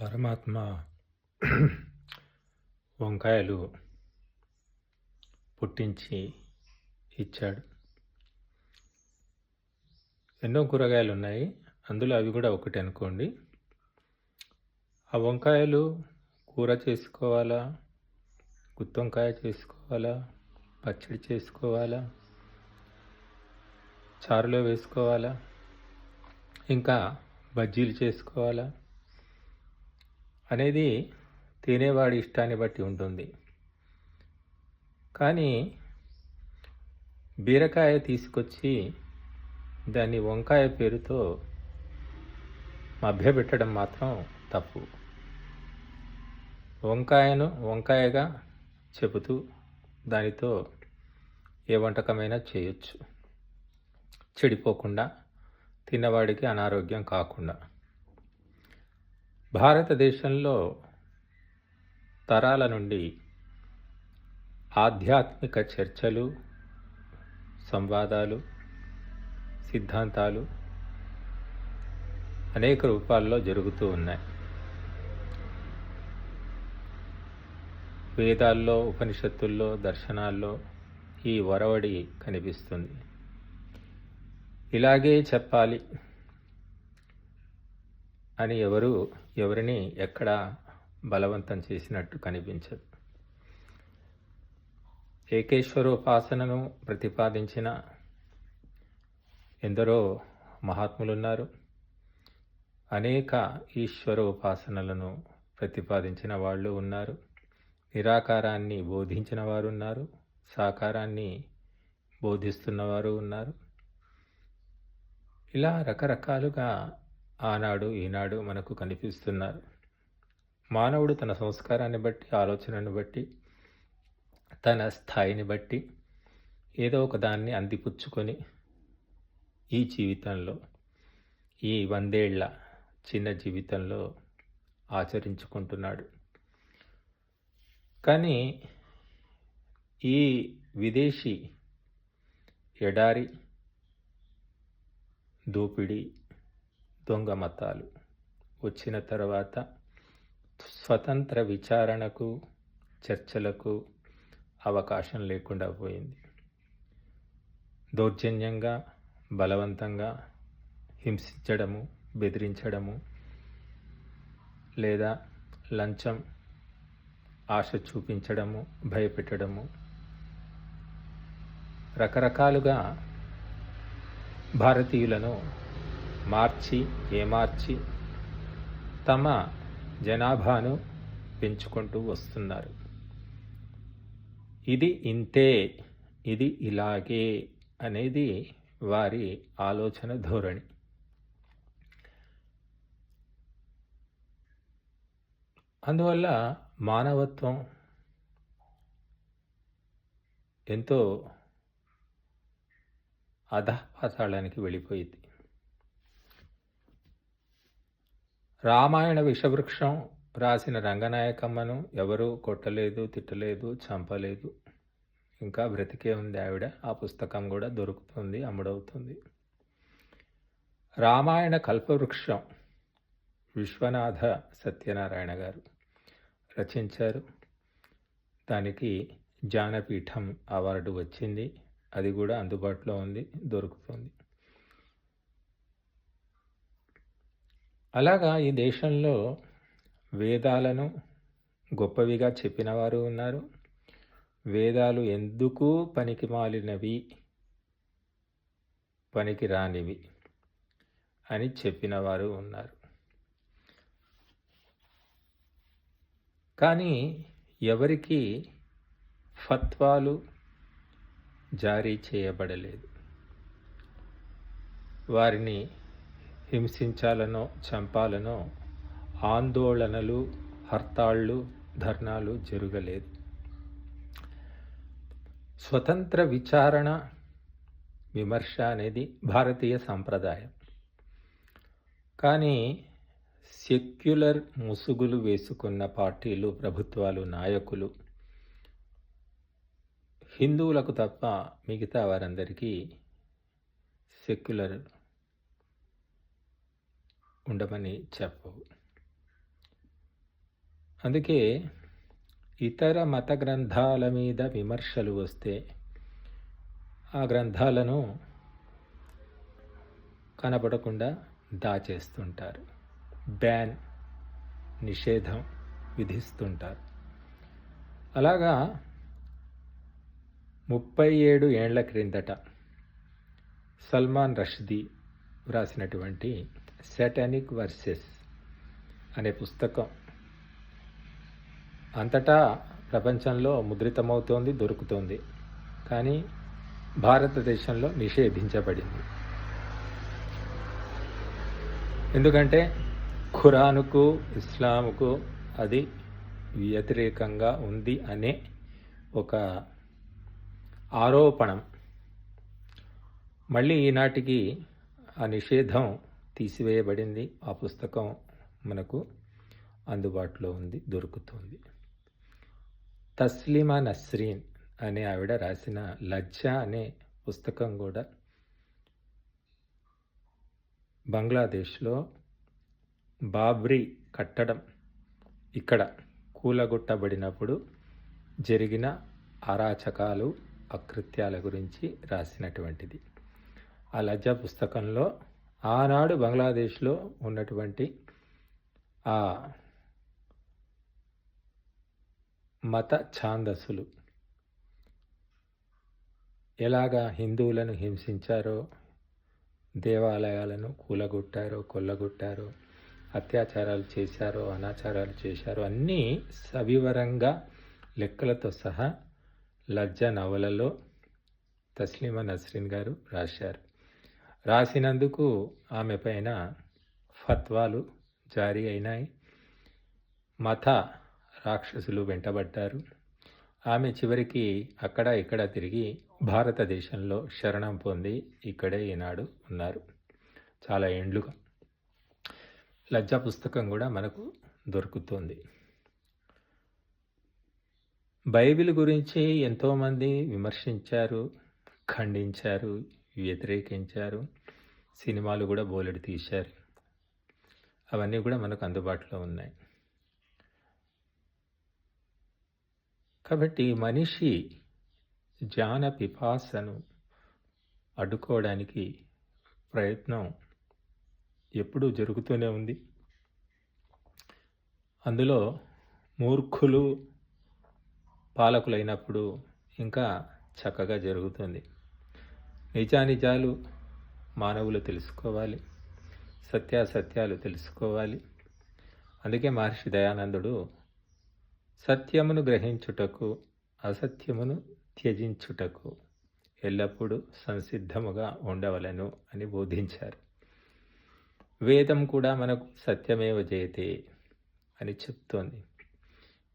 పరమాత్మ వంకాయలు పుట్టించి ఇచ్చాడు. ఎన్నో కూరగాయలు ఉన్నాయి. అందులో అవి కూడా ఒకటి అనుకోండి. ఆ వంకాయలు కూర చేసుకోవాలా? గుత్తొంకాయ చేసుకోవాలా? పచ్చడి చేసుకోవాలా? చారులో వేసుకోవాలా? ఇంకా బజ్జీలు చేసుకోవాలా? అనేది తినేవాడి ఇష్టాన్ని బట్టి ఉంటుంది. కానీ బీరకాయ తీసుకొచ్చి దాన్ని వంకాయ పేరుతో మభ్యపెట్టడం మాత్రం తప్పు. వంకాయను వంకాయగా చెబుతూ దానితో ఏ వంటకమైనా చేయొచ్చు. చెడిపోకుండా తిన్నవాడికి అనారోగ్యం కాకుండా. భారతదేశంలో తరాల నుండి ఆధ్యాత్మిక చర్చలు సంవాదాలు సిద్ధాంతాలు అనేక రూపాల్లో జరుగుతూ ఉన్నాయి. వేదాల్లో ఉపనిషత్తుల్లో దర్శనాల్లో ఈ వరవడి కనిపిస్తుంది. ఇలాగే చెప్పాలి. అని ఎవరు ఎవరిని ఎక్కడ బలవంతం చేసినట్టు కనిపించదు. ఏకేశ్వరోపాసనను ప్రతిపాదించిన ఎందరో మహాత్ములున్నారు. అనేక ఈశ్వరోపాసనలను ప్రతిపాదించిన వాళ్ళు ఉన్నారు. నిరాకారాన్ని బోధించిన వారు ఉన్నారు. సాకారాన్ని బోధిస్తున్నవారు ఉన్నారు. ఇలా రకరకాలుగా ఆనాడు ఈనాడు మనకు కనిపిస్తున్నారు. మానవుడు తన సంస్కారాన్ని బట్టి ఆలోచనను బట్టి తన స్థాయిని బట్టి ఏదో ఒక దాన్ని అందిపుచ్చుకొని ఈ జీవితంలో ఈ వందేళ్ళ చిన్న జీవితంలో ఆచరించుకుంటున్నాడు. కానీ ఈ విదేశీ ఎడారి దోపిడీ దొంగ మతాలు. వచ్చిన తర్వాత స్వతంత్ర విచారణకు చర్చలకు అవకాశం లేకుండా పోయింది. దౌర్జన్యంగా బలవంతంగా హింసించడము బెదిరించడము లేదా లంచం ఆశ చూపించడము భయపెట్టడము రకరకాలుగా భారతీయులను మార్చి ఏమార్చి తమ జనాభాను పెంచుకుంటూ వస్తున్నారు. ఇది ఇంతే ఇది ఇలాగే అనేది వారి ఆలోచన ధోరణి. అందువల్ల మానవత్వం ఎంతో అధపాతాళానికి వెళ్ళిపోయింది. రామాయణ విషవృక్షం రాసిన రంగనాయకమ్మను ఎవరూ కొట్టలేదు తిట్టలేదు చంపలేదు. ఇంకా బ్రతికే ఉంది ఆవిడ. ఆ పుస్తకం కూడా దొరుకుతుంది అమ్ముడవుతుంది. రామాయణ కల్పవృక్షం విశ్వనాథ సత్యనారాయణ గారు రచించారు. దానికి జ్ఞానపీఠం అవార్డు వచ్చింది. అది కూడా అందుబాటులో ఉంది దొరుకుతుంది. అలాగా ఈ దేశంలో వేదాలను గొప్పవిగా చెప్పినవారు ఉన్నారు. వేదాలు ఎందుకు పనికి మాలినవి పనికి రానివి అని చెప్పినవారు ఉన్నారు. కానీ ఎవరికి ఫత్వాలు జారీ చేయబడలేదు. వారిని హింసించాలనో చంపాలనో ఆందోళనలు హర్తాళ్ళు ధర్నాలు జరగలేదు. స్వతంత్ర విచారణ విమర్శ అనేది భారతీయ సాంప్రదాయం. కానీ సెక్యులర్ ముసుగులు వేసుకున్న పార్టీలు ప్రభుత్వాలు నాయకులు హిందువులకు తప్ప మిగతా వారందరికీ సెక్యులర్ ఉండమని చెప్పవు. అందుకే ఇతర మత గ్రంథాల మీద విమర్శలు వస్తే ఆ గ్రంథాలను కనపడకుండా దాచేస్తుంటారు. బ్యాన్ నిషేధం విధిస్తుంటారు. అలాగా ముప్పై ఏడు ఏండ్ల క్రిందట సల్మాన్ రష్దీ వ్రాసినటువంటి సెటానిక్ వర్సెస్ అనే పుస్తకం. అంతటా ప్రపంచంలో ముద్రితమవుతోంది దొరుకుతోంది కానీ భారతదేశంలో నిషేధించబడింది. ఎందుకంటే ఖురానుకు ఇస్లాముకు అది వ్యతిరేకంగా ఉంది అనే ఒక ఆరోపణం. మళ్ళీ ఈనాటికి ఆ నిషేధం తీసివేయబడింది. ఆ పుస్తకం మనకు అందుబాటులో ఉంది దొరుకుతుంది. తస్లిమా నస్రీన్ అనే ఆవిడ రాసిన లజ్జ అనే పుస్తకం కూడా బంగ్లాదేశ్లో బాబ్రీ కట్టడం ఇక్కడ కూలగొట్టబడినప్పుడు జరిగిన అరాచకాలు అకృత్యాల గురించి రాసినటువంటిది. ఆ లజ్జా పుస్తకంలో ఆనాడు బంగ్లాదేశ్లో ఉన్నటువంటి ఆ మత ఛాందస్సులు ఎలాగా హిందువులను హింసించారో దేవాలయాలను కూలగొట్టారో కొల్లగొట్టారో అత్యాచారాలు చేశారో అనాచారాలు చేశారో అన్నీ సవివరంగా లెక్కలతో సహా లజ్జ నవలలో తస్లీమా నస్రీన్ గారు రాశారు. రాసినందుకు ఆమె పైన ఫత్వాలు జారీ అయినాయి. మత రాక్షసులు వెంటబడ్డారు. ఆమె చివరికి అక్కడ ఇక్కడ తిరిగి భారతదేశంలో శరణం పొంది ఇక్కడే ఈనాడు ఉన్నారు. చాలా ఏండ్లుగా. లజ్జా పుస్తకం కూడా మనకు దొరుకుతుంది. బైబిల్ గురించి ఎంతోమంది విమర్శించారు ఖండించారు. వ్యతిరేకించారు. సినిమాలు కూడా బోలెడు తీశారు. అవన్నీ కూడా మనకు అందుబాటులో ఉన్నాయి. కాబట్టి మనిషి జాన పిపాసను అడ్డుకోవడానికి ప్రయత్నం ఎప్పుడూ జరుగుతూనే ఉంది. అందులో మూర్ఖులు పాలకులైనప్పుడు ఇంకా చక్కగా జరుగుతుంది. నిజానిజాలు మానవులు తెలుసుకోవాలి సత్యాసత్యాలు తెలుసుకోవాలి. అందుకే మహర్షి దయానందుడు సత్యమును గ్రహించుటకు అసత్యమును త్యజించుటకు ఎల్లప్పుడూ సంసిద్ధముగా ఉండవలను అని బోధించారు. వేదం కూడా మనకు సత్యమేవ జయతే అని చెప్తోంది.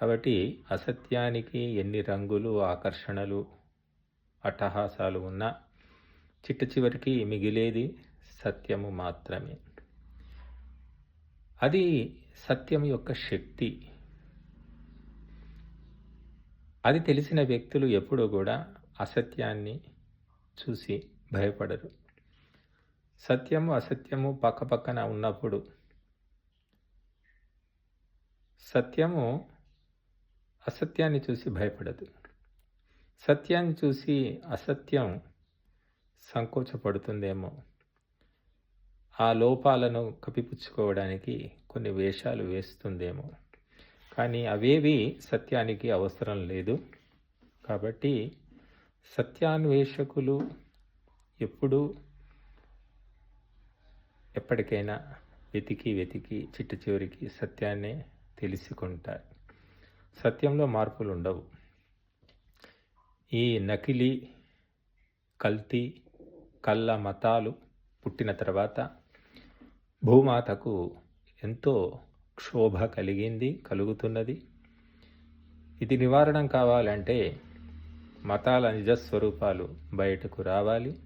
కాబట్టి అసత్యానికి ఎన్ని రంగులు ఆకర్షణలు అట్టహాసాలు ఉన్నా చిట్ట చివరికి మిగిలేది సత్యము మాత్రమే. అది సత్యం యొక్క శక్తి. అది తెలిసిన వ్యక్తులు ఎప్పుడూ కూడా అసత్యాన్ని చూసి భయపడరు. సత్యము అసత్యము పక్కపక్కన ఉన్నప్పుడు సత్యము అసత్యాన్ని చూసి భయపడదు. సత్యాన్ని చూసి అసత్యం సంకోచపడుతుందేమో. ఆ లోపాలను కప్పిపుచ్చుకోవడానికి కొన్ని వేషాలు వేస్తుందేమో. కానీ అవేవి సత్యానికి అవసరం లేదు. కాబట్టి సత్యాన్వేషకులు ఎప్పుడూ ఎప్పటికైనా వెతికి వెతికి చిట్ట చివరికి సత్యాన్నే తెలుసుకుంటారు. సత్యంలో మార్పులు ఉండవు ఈ నకిలీ కల్తీ కళ్ళ మతాలు పుట్టిన తర్వాత భూమాతకు ఎంతో క్షోభ కలిగింది కలుగుతున్నది. ఇది నివారణం కావాలంటే మతాల నిజస్వరూపాలు బయటకు రావాలి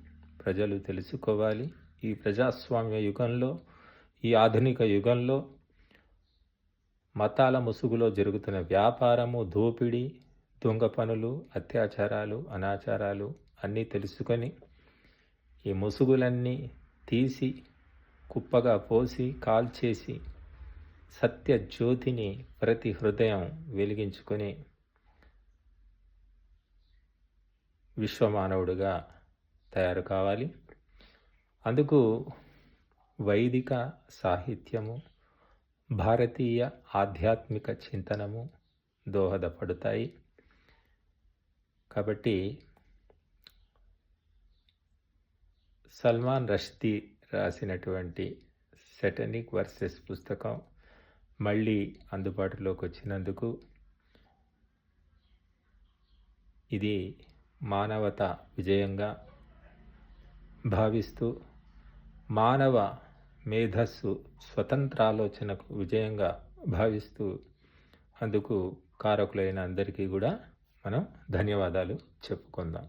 ప్రజలు తెలుసుకోవాలి. ఈ ప్రజాస్వామ్య యుగంలో ఈ ఆధునిక యుగంలో మతాల ముసుగులో జరుగుతున్న వ్యాపారము దోపిడీ దొంగ పనులు అత్యాచారాలు అనాచారాలు అన్నీ తెలుసుకొని ఈ ముసుగులన్నీ తీసి కుప్పగా పోసి కాల్చేసి సత్య జ్యోతిని ప్రతి హృదయం వెలిగించుకొని విశ్వమానవుడుగా తయారు కావాలి. అందుకు వైదిక సాహిత్యము భారతీయ ఆధ్యాత్మిక చింతనము దోహదపడతాయి. కాబట్టి సల్మాన్ రష్దీ రాసినటువంటి సెటనిక్ వర్సెస్ పుస్తకం మళ్ళీ అందుబాటులోకి వచ్చినందుకు ఇది మానవత విజయంగా భావిస్తూ మానవ మేధస్సు స్వతంత్ర ఆలోచనకు విజయంగా భావిస్తూ అందుకు కారకులైన అందరికీ కూడా మనం ధన్యవాదాలు చెప్పుకుందాం.